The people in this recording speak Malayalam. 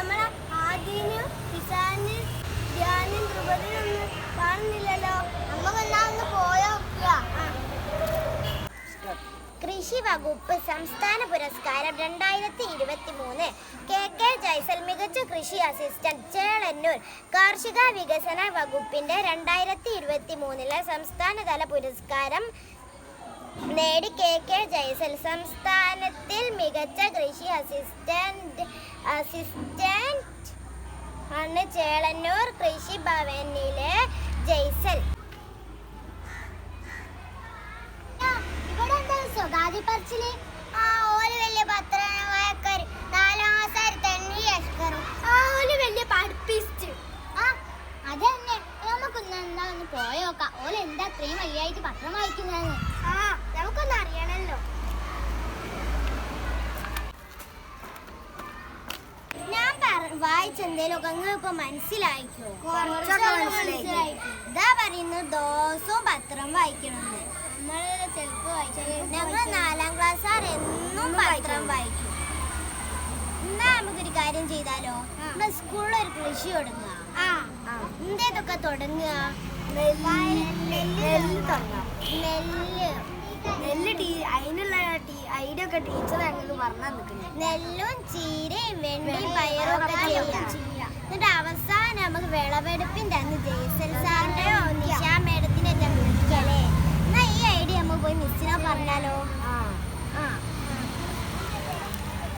നമ്മളെ ആദ്യനും കിസാനും ധ്യാനും ധ്രുപതിനൊന്നും കാണുന്നില്ലല്ലോ. നമുക്കെല്ലാം പോയോ കൃഷി വകുപ്പ് സംസ്ഥാന പുരസ്കാരം രണ്ടായിരത്തി ഇരുപത്തി മൂന്ന് കെ കെ ജൈസൽ മികച്ച കൃഷി അസിസ്റ്റന്റ് ചേളന്നൂർ കാർഷിക വികസന വകുപ്പിന്റെ രണ്ടായിരത്തി ഇരുപത്തി മൂന്നിലെ സംസ്ഥാനതല പുരസ്കാരം നേടി കെ കെ ജയസൽ സംസ്ഥാനത്തിൽ മികച്ച കൃഷി അസിസ്റ്റന്റ് അസിസ്റ്റന്റ് ആണ് ചേളന്നൂർ കൃഷി ഭവനിലെ ജയ്സൽ. ഇവിടെ ആ ആ നമുക്കൊന്ന് എന്താ ഒന്ന് പോയോക്കാം ഓലെന്താ അത്രയും വയ്യായിട്ട് പത്രം വായിക്കുന്നതെന്ന് വായിച്ച എന്തേലും നിങ്ങൾ ഇപ്പൊ മനസ്സിലായിക്കോ. മനസ്സിലായി. ഇതാ പറയുന്നത് ദിവസവും പത്രം വായിക്കണമെന്ന്. ഞങ്ങൾ നാലാം ക്ലാസ്സാർ എന്നും പത്രം വായിക്കും. എന്നാ നമുക്കൊരു കാര്യം ചെയ്താലോ? നമ്മുടെ സ്കൂളിൽ ഒരു കൃഷി തുടങ്ങുക എന്തേതൊക്കെ തുടങ്ങുക? നെല്ല്. നെല്ല്. നെല്ല് ടീ അതിനുള്ള ടീ ഒക്കെ ടീച്ചർ ഞങ്ങൾക്ക് പറഞ്ഞു നിൽക്കുന്നത് നെല്ലും ചീരയും വെണ്ണയും പയറും ഒക്കെ ചെയ്യാം. എന്നിട്ട് അവസാനം നമുക്ക് വിളവെടുപ്പിന്റെ അന്ന് ജയ്സൽ